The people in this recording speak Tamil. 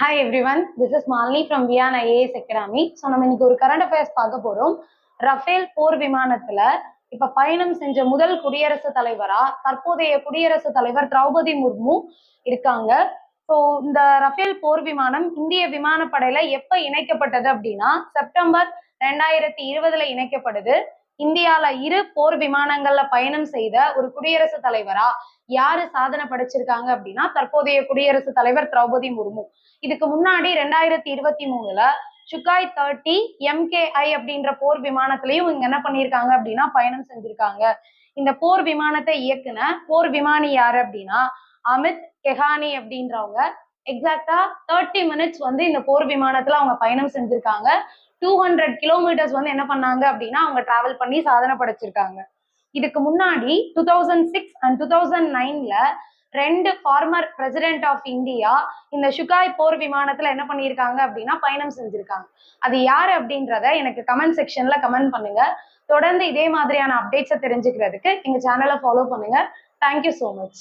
Hi everyone this is Malini from Vian IAS academy so நம்ம இன்னைக்கு ஒரு கரண்ட் அஃபேர்ஸ் பார்க்க போறோம். ரஃபேல் போர் விமானத்துல இப்ப பயணம் செஞ்ச முதல் குடியரசுத் தலைவரா தற்போதைய குடியரசுத் தலைவர் திரௌபதி முர்மு இருக்காங்க. ஸோ இந்த ரஃபேல் போர் விமானம் இந்திய விமானப்படையில எப்ப இணைக்கப்பட்டது அப்படின்னா செப்டம்பர் ரெண்டாயிரத்தி இருபதுல இணைக்கப்படுது. இந்தியால இரு போர் விமானங்கள்ல பயணம் செய்த ஒரு குடியரசுத் தலைவரா யாரு சாதனை படைச்சிருக்காங்க அப்படின்னா தற்போதைய குடியரசுத் தலைவர் திரௌபதி முர்மு. இதுக்கு முன்னாடி ரெண்டாயிரத்தி இருபத்தி மூணுல சுகாய் தேர்ட்டி எம்கேஐ அப்படின்ற போர் விமானத்திலையும் இவங்க என்ன பண்ணியிருக்காங்க அப்படின்னா பயணம் செஞ்சிருக்காங்க. இந்த போர் விமானத்தை இயக்குன போர் விமானி யாரு அப்படின்னா அமித் கெஹானி அப்படின்றவங்க. எக்ஸாக்டா தேர்ட்டி மினிட்ஸ் வந்து இந்த போர் விமானத்துல அவங்க பயணம் செஞ்சிருக்காங்க. டூ ஹண்ட்ரட் கிலோமீட்டர்ஸ் வந்து என்ன பண்ணாங்க அப்படின்னா அவங்க டிராவல் பண்ணி சாதனை படைச்சிருக்காங்க. இதுக்கு முன்னாடி two thousand six and two thousand நைன்ல ரெண்டு ஃபார்மர் பிரசிடென்ட் ஆஃப் இந்தியா இந்த ஷுகாய் போர் விமானத்துல என்ன பண்ணியிருக்காங்க அப்படின்னா பயணம் செஞ்சிருக்காங்க. அது யாரு அப்படின்றத எனக்கு கமெண்ட் செக்ஷன்ல கமெண்ட் பண்ணுங்க. தொடர்ந்து இதே மாதிரியான அப்டேட்ஸை தெரிஞ்சுக்கிறதுக்கு எங்க சேனலை ஃபாலோ பண்ணுங்க. Thank you so much